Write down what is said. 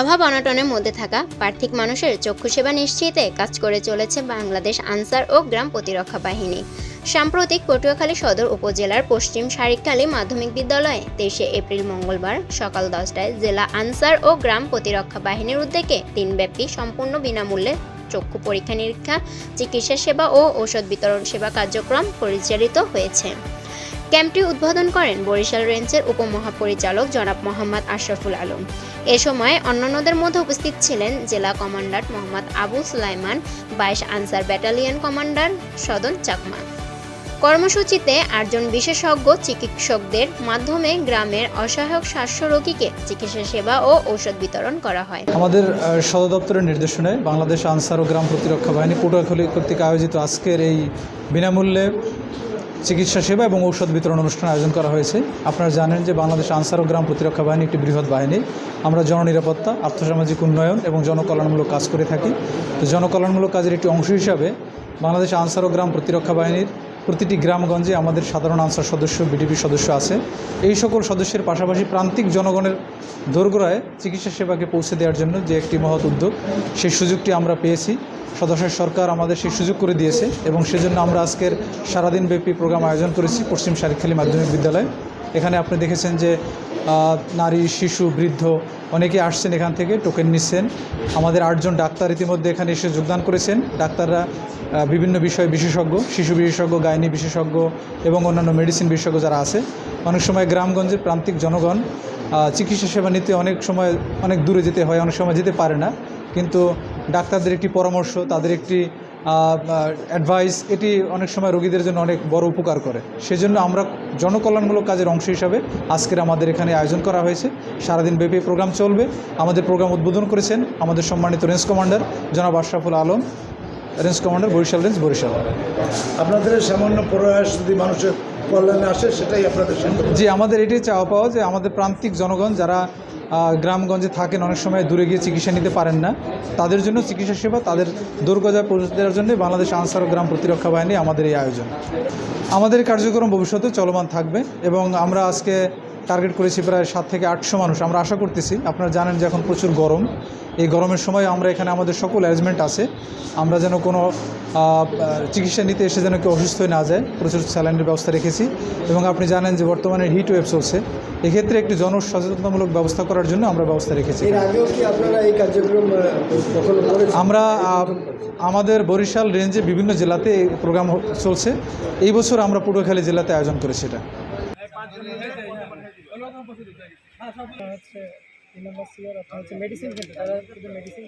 অভাব অনটনের মধ্যে থাকা পার্থিক মানুষের চক্ষু সেবা নিশ্চিতে কাজ করে চলেছে বাংলাদেশ আনসার ও গ্রাম প্রতিরক্ষা বাহিনী। সাম্প্রতিক পটুয়াখালী সদর উপজেলার পশ্চিম শারিকখালী মাধ্যমিক বিদ্যালয়ে তেইশে এপ্রিল মঙ্গলবার সকাল দশটায় জেলা আনসার ও গ্রাম প্রতিরক্ষা বাহিনীর উদ্যোগে দিনব্যাপী সম্পূর্ণ বিনামূল্যে চক্ষু পরীক্ষা নিরীক্ষা চিকিৎসা সেবা ও ঔষধ বিতরণ সেবা কার্যক্রম পরিচালিত হয়েছে। ক্যাম্পটি উদ্বোধন করেন বরিশাল রেঞ্জের উপমহাপরিচালক জনাব মোহাম্মদ আশরাফুল আলম। এ সময় অন্যান্যদের মধ্যে উপস্থিত ছিলেন জেলা কমান্ডার মোহাম্মদ আবু সুলাইমান, বাইশ আনসার ব্যাটালিয়ন কমান্ডার সদন চাকমা। কর্মসূচিতে আটজন বিশেষজ্ঞ, চিকিৎসকদের মাধ্যমে গ্রামের অসহায়ক স্বাস্থ্য রোগীকে চিকিৎসা সেবা ও ঔষধ বিতরণ করা হয়। আমাদের সদর দপ্তরের নির্দেশনায় বাংলাদেশ আনসার ও গ্রাম প্রতিরক্ষা বাহিনী পটুয়াখালী কর্তৃক আয়োজিত আজকের এই বিনামূল্যে চিকিৎসা সেবা এবং ঔষধ বিতরণ অনুষ্ঠান আয়োজন করা হয়েছে। আপনারা জানেন যে বাংলাদেশ আনসার ও গ্রাম প্রতিরক্ষা বাহিনী একটি বৃহৎ বাহিনী। আমরা জননিরাপত্তা, আর্থসামাজিক উন্নয়ন এবং জনকল্যাণমূলক কাজ করে থাকি। তো জনকল্যাণমূলক কাজের একটি অংশ হিসাবে বাংলাদেশ আনসার ও গ্রাম প্রতিরক্ষা বাহিনীর প্রতিটি গ্রামগঞ্জে আমাদের সাধারণ আনসার সদস্য, বিডিপি সদস্য আছে। এই সকল সদস্যের পাশাপাশি প্রান্তিক জনগণের দোরগোড়ায় চিকিৎসা সেবাকে পৌঁছে দেওয়ার জন্য যে একটি মহৎ উদ্যোগ, সেই সুযোগটি আমরা পেয়েছি। সদস্য সরকার আমাদের সেই সুযোগ করে দিয়েছে এবং সেজন্য আমরা আজকের সারাদিনব্যাপী প্রোগ্রাম আয়োজন করেছি পশ্চিম শারিখালী মাধ্যমিক বিদ্যালয়। এখানে আপনি দেখেছেন যে নারী, শিশু, বৃদ্ধ অনেকে আসছেন এখান থেকে, টোকেন নিচ্ছেন। আমাদের আটজন ডাক্তার ইতিমধ্যে এখানে এসে যোগদান করেছেন। ডাক্তাররা বিভিন্ন বিষয়ে বিশেষজ্ঞ, শিশু বিশেষজ্ঞ, গাইনি বিশেষজ্ঞ এবং অন্যান্য মেডিসিন বিশেষজ্ঞ যারা আছে। অনেক সময় গ্রামগঞ্জের প্রান্তিক জনগণ চিকিৎসা সেবা নিতে অনেক সময় অনেক দূরে যেতে হয়, অনেক সময় যেতে পারে না। কিন্তু ডাক্তারদের একটি পরামর্শ তাদের একটি অ্যাডভাইস এটি অনেক সময় রোগীদের জন্য অনেক বড় উপকার করে। সেজন্য আমরা জনকল্যাণমূলক কাজের অংশ হিসাবে আজকের আমাদের এখানে আয়োজন করা হয়েছে। সারাদিন ব্যাপী প্রোগ্রাম চলবে। আমাদের প্রোগ্রাম উদ্বোধন করেছেন আমাদের সম্মানিত রেঞ্জ কমান্ডার জনাব Ashraful Alam range commander Barishal range Barishal. আপনাদের সামান্য প্রয়াস যদি মানুষের কল্যাণে আসে সেটাই আপনাদের জি আমাদের এটাই চাওয়া পাওয়া যে আমাদের প্রান্তিক জনগণ যারা গ্রামগঞ্জে থাকেন, অনেক সময় দূরে গিয়ে চিকিৎসা নিতে পারেন না। তাদের জন্য চিকিৎসা সেবা, তাদের দুর্গজায় পৌঁছে দেওয়ার জন্য বাংলাদেশ আনসার ও গ্রাম প্রতিরক্ষা বাহিনী আমাদের এই আয়োজন। আমাদের কার্যক্রম ভবিষ্যতে চলমান থাকবে এবং আমরা আজকে টার্গেট করেছি প্রায় সাত থেকে আটশো মানুষ। আমরা আশা করতেছি আপনারা জানেন যে এখন প্রচুর গরম। এই গরমের সময় আমরা এখানে আমাদের সকল অ্যারেঞ্জমেন্ট আছে। আমরা যেন কোনো চিকিৎসা নিতে এসে যেন কেউ অসুস্থ হয়ে না যায় প্রচুর স্যালাইনের ব্যবস্থা রেখেছি। এবং আপনি জানেন যে বর্তমানে হিট ওয়েভ চলছে। এক্ষেত্রে একটি জনসচেতনতামূলক ব্যবস্থা করার জন্য আমরা ব্যবস্থা রেখেছি। এর আগেও কি আপনারা এই কার্যক্রম আহ, কখনো করেছেন? আমরা আমাদের বরিশাল রেঞ্জে বিভিন্ন জেলাতে প্রোগ্রাম হ- চলছে। এই বছর আমরা পটুয়াখালী জেলাতে আয়োজন করেছি এটা। হচ্ছে তিন নম্বর সিওর আপনার হচ্ছে মেডিসিন তারা মেডিসিন